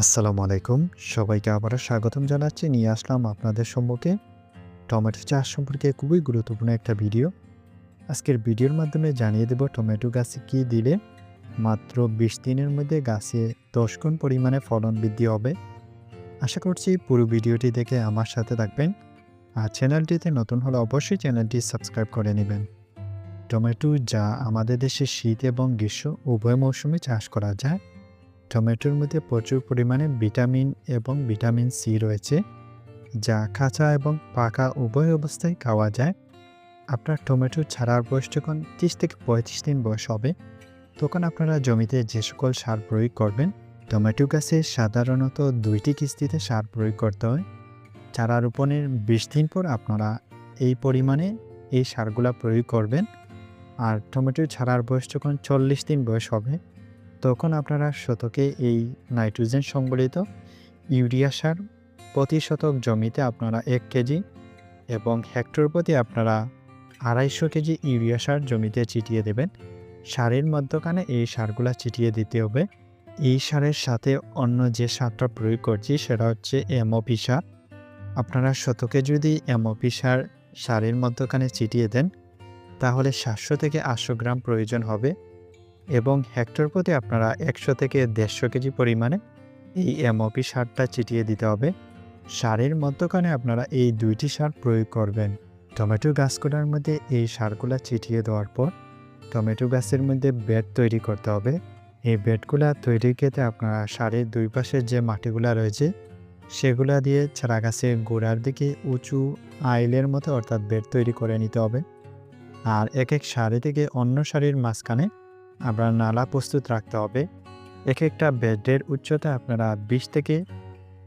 আসসালামু আলাইকুম। সবাইকে আবারও স্বাগতম জানাচ্ছি। নিয়ে আসলাম আপনাদের সম্মুখে টমেটো চাষ সম্পর্কে খুবই গুরুত্বপূর্ণ একটা ভিডিও। আজকের ভিডিওর মাধ্যমে জানিয়ে দেব টমেটো গাছে কী দিলে মাত্র বিশ দিনের মধ্যে গাছে দশ গুণ পরিমাণে ফলন বৃদ্ধি হবে। আশা করছি পুরো ভিডিওটি দেখে আমার সাথে থাকবেন। আর চ্যানেলটিতে নতুন হলে অবশ্যই চ্যানেলটি সাবস্ক্রাইব করে নেবেন। টমেটো যা আমাদের দেশে শীত এবং গ্রীষ্ম উভয় মৌসুমে চাষ করা যায়। টমেটোর মধ্যে প্রচুর পরিমাণে ভিটামিন এবং ভিটামিন সি রয়েছে, যা কাঁচা এবং পাকা উভয় অবস্থায় খাওয়া যায়। আপনার টমেটো ছাড়ার বয়স যখন তিরিশ থেকে পঁয়ত্রিশ দিন বয়স হবে, তখন আপনারা জমিতে যে সকল সার প্রয়োগ করবেন, টমেটো গাছে সাধারণত দুইটি কিস্তিতে সার প্রয়োগ করতে হয়। চারা রোপণের বিশ দিন পর আপনারা এই পরিমাণে এই সারগুলা প্রয়োগ করবেন। আর টমেটো ছাড়ার বয়স যখন চল্লিশ দিন বয়স হবে তখন আপনারা শতকে এই নাইট্রোজেন সংবলিত ইউরিয়া সার প্রতি শতক জমিতে আপনারা এক কেজি এবং হেক্টর প্রতি আপনারা আড়াইশো কেজি ইউরিয়া সার জমিতে ছিটিয়ে দেবেন। সারের মধ্যখানে এই সারগুলা ছিটিয়ে দিতে হবে। এই সারের সাথে অন্য যে সারটা প্রয়োগ করছি সেটা হচ্ছে এমওপি সার। আপনারা শতকে যদি এমওপি সার সারের মধ্যখানে ছিটিয়ে দেন, তাহলে সাতশো থেকে আটশো গ্রাম প্রয়োজন হবে। এবং হেক্টর প্রতি আপনারা একশো থেকে দেড়শো কেজি পরিমাণে এই এমওপি সারটা ছিটিয়ে দিতে হবে। সারের মধ্যখানে আপনারা এই দুইটি সার প্রয়োগ করবেন। টমেটো গাছগুলোর মধ্যে এই সারগুলা ছিটিয়ে দেওয়ার পর টমেটো গাছের মধ্যে বেড তৈরি করতে হবে। এই বেডগুলা তৈরির ক্ষেত্রে আপনারা সারের দুই পাশের যে মাটিগুলা রয়েছে সেগুলা দিয়ে চারা গাছের গোড়ার দিকে উঁচু আইলের মতো অর্থাৎ বেড তৈরি করে নিতে হবে। আর এক এক সারি থেকে অন্য সারির মাঝখানে আপনার নালা প্রস্তুত রাখতে হবে। এক একটা বেডের উচ্চতা আপনারা বিশ থেকে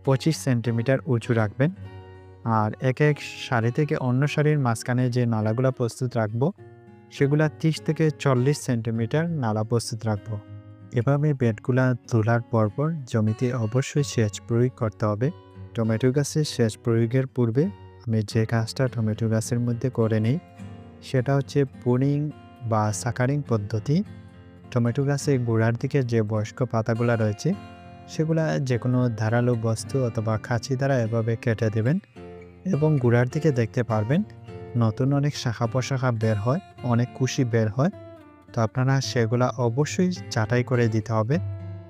পঁচিশ সেন্টিমিটার উঁচু রাখবেন। আর এক এক সারি থেকে অন্য সারির মাঝখানে যে নালাগুলো প্রস্তুত রাখব, সেগুলা তিরিশ থেকে চল্লিশ সেন্টিমিটার নালা প্রস্তুত রাখব। এভাবে বেডগুলা তোলার পরপর জমিতে অবশ্যই সেচ প্রয়োগ করতে হবে। টমেটো গাছের সেচ প্রয়োগের পূর্বে আমি যে কাজটা টমেটো গাছের মধ্যে করে নিই, সেটা হচ্ছে পুনিং বা সাকারিং পদ্ধতি। টমেটো গাছের গোড়ার দিকে যে বয়স্ক পাতাগুলো রয়েছে, সেগুলা যে কোনো ধারালো বস্তু অথবা খাঁচি দ্বারা এভাবে কেটে দেবেন এবং গোড়ার দিকে দেখতে পারবেন নতুন অনেক শাখা প্রশাখা বের হয়, অনেক কুশি বের হয়। তো আপনারা সেগুলা অবশ্যই চাটাই করে দিতে হবে।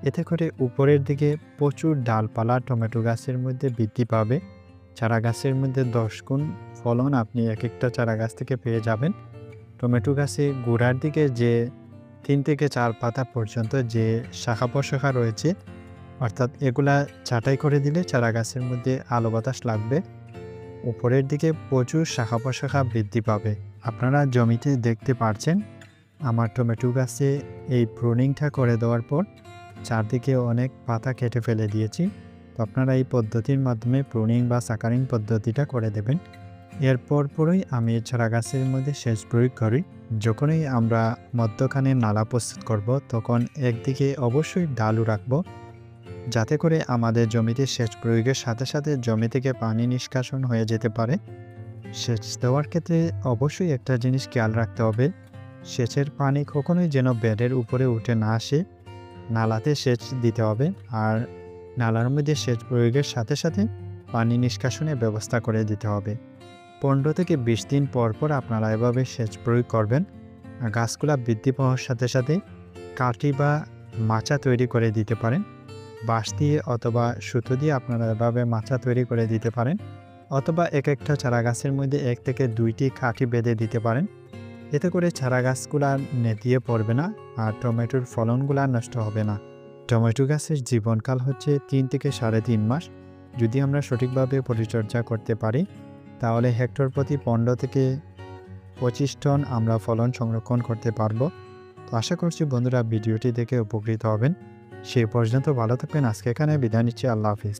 এতে করে উপরের দিকে প্রচুর ডালপালা টমেটো গাছের মধ্যে বৃদ্ধি পাবে। চারা গাছের মধ্যে দশ গুণ ফলন আপনি এক একটা চারা গাছ থেকে পেয়ে যাবেন। টমেটো গাছে গোড়ার দিকে যে তিন থেকে চার পাতা পর্যন্ত যে শাখা প্রশাখা রয়েছে, অর্থাৎ এগুলা ছাঁটাই করে দিলে চারা গাছের মধ্যে আলো বাতাস লাগবে। উপরের দিকে প্রচুর শাখা প্রশাখা বৃদ্ধি পাবে। আপনারা জমিতে দেখতে পারছেন, আমার টমেটো গাছে এই প্রুনিংটা করে দেওয়ার পর চারদিকে অনেক পাতা কেটে ফেলে দিয়েছি। তো আপনারা এই পদ্ধতির মাধ্যমে প্রুনিং বা সাকারিং পদ্ধতিটা করে দেবেন। এরপর পরই আমি চারা গাছের মধ্যে সেচ প্রয়োগ করি। যখনই আমরা মধ্যখানে নালা প্রস্তুত করব, তখন একদিকে অবশ্যই ডালু রাখব, যাতে করে আমাদের জমিতে সেচ প্রয়োগের সাথে সাথে জমি থেকে পানি নিষ্কাশন হয়ে যেতে পারে। সেচ দেওয়ার ক্ষেত্রে অবশ্যই একটা জিনিস খেয়াল রাখতে হবে, সেচের পানি কখনোই যেন বেডের উপরে উঠে না আসে। নালাতে সেচ দিতে হবে আর নালার মধ্যে সেচ প্রয়োগের সাথে সাথে পানি নিষ্কাশনের ব্যবস্থা করে দিতে হবে। পনেরো থেকে বিশ দিন পর পর আপনারা এভাবে সেচ প্রয়োগ করবেন। গাছগুলা বৃদ্ধি পাওয়ার সাথে সাথে কাঠি বা মাচা তৈরি করে দিতে পারেন। বাঁশ দিয়ে অথবা সুতো দিয়ে আপনারা এভাবে মাচা তৈরি করে দিতে পারেন। অথবা এক একটা চারা গাছের মধ্যে এক থেকে দুইটি কাঠি বেঁধে দিতে পারেন। এতে করে চারা গাছগুলা নেতিয়ে পড়বে না আর টমেটোর ফলনগুলা নষ্ট হবে না। টমেটো গাছের জীবনকাল হচ্ছে তিন থেকে সাড়ে তিন মাস। যদি আমরা সঠিকভাবে পরিচর্যা করতে পারি তাহলে হেক্টর প্রতি পনেরো থেকে পঁচিশ টন আমরা ফলন সংরক্ষণ করতে পারব। তো আশা করছি বন্ধুরা ভিডিওটি দেখে উপকৃত হবেন। সেই পর্যন্ত ভালো থাকবেন। আজকে এখানে বিদায় নিচ্ছি। আল্লাহ হাফিজ।